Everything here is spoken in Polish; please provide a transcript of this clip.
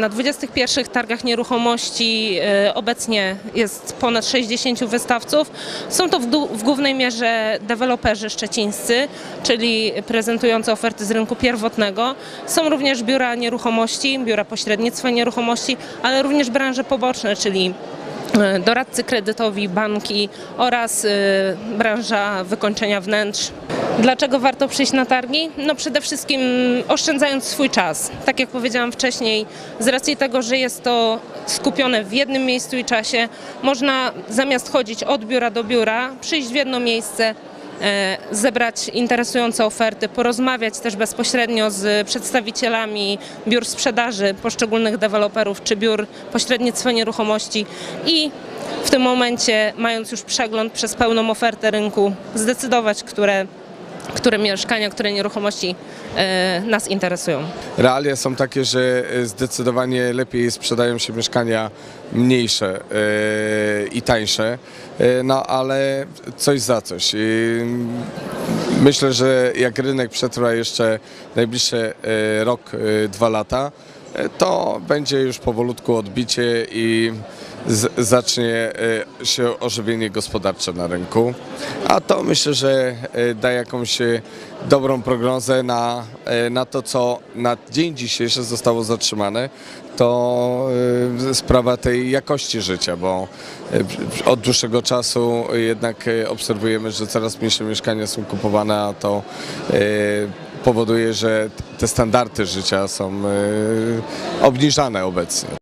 Na 21 targach nieruchomości e, obecnie jest ponad 60 wystawców. Są to w, głównej mierze deweloperzy szczecińscy, czyli prezentujący oferty z rynku pierwotnego. Są również biura nieruchomości, biura pośrednictwa nieruchomości, ale również branże poboczne, czyli e, doradcy kredytowi, banki oraz e, branża wykończenia wnętrz. Dlaczego warto przyjść na targi? No przede wszystkim oszczędzając swój czas. Tak jak powiedziałam wcześniej, z racji tego, że jest to skupione w jednym miejscu i czasie, można zamiast chodzić od biura do biura, przyjść w jedno miejsce, e, zebrać interesujące oferty, porozmawiać też bezpośrednio z przedstawicielami biur sprzedaży poszczególnych deweloperów czy biur pośrednictwa nieruchomości i w tym momencie, mając już przegląd przez pełną ofertę rynku, zdecydować, które, które mieszkania, które nieruchomości e, nas interesują. Realia są takie, że e, zdecydowanie lepiej sprzedają się mieszkania mniejsze e, i tańsze, no ale coś za coś. Myślę, że jak rynek przetrwa jeszcze najbliższe e, rok, dwa lata, to będzie już powolutku odbicie i zacznie e, się ożywienie gospodarcze na rynku. A to myślę, że e, da jakąś e, dobrą prognozę na, na to, co na dzień dzisiejszy zostało zatrzymane. To sprawa tej jakości życia, bo od dłuższego czasu jednak obserwujemy, że coraz mniejsze mieszkania są kupowane, a to powoduje, że te standardy życia są obniżane obecnie.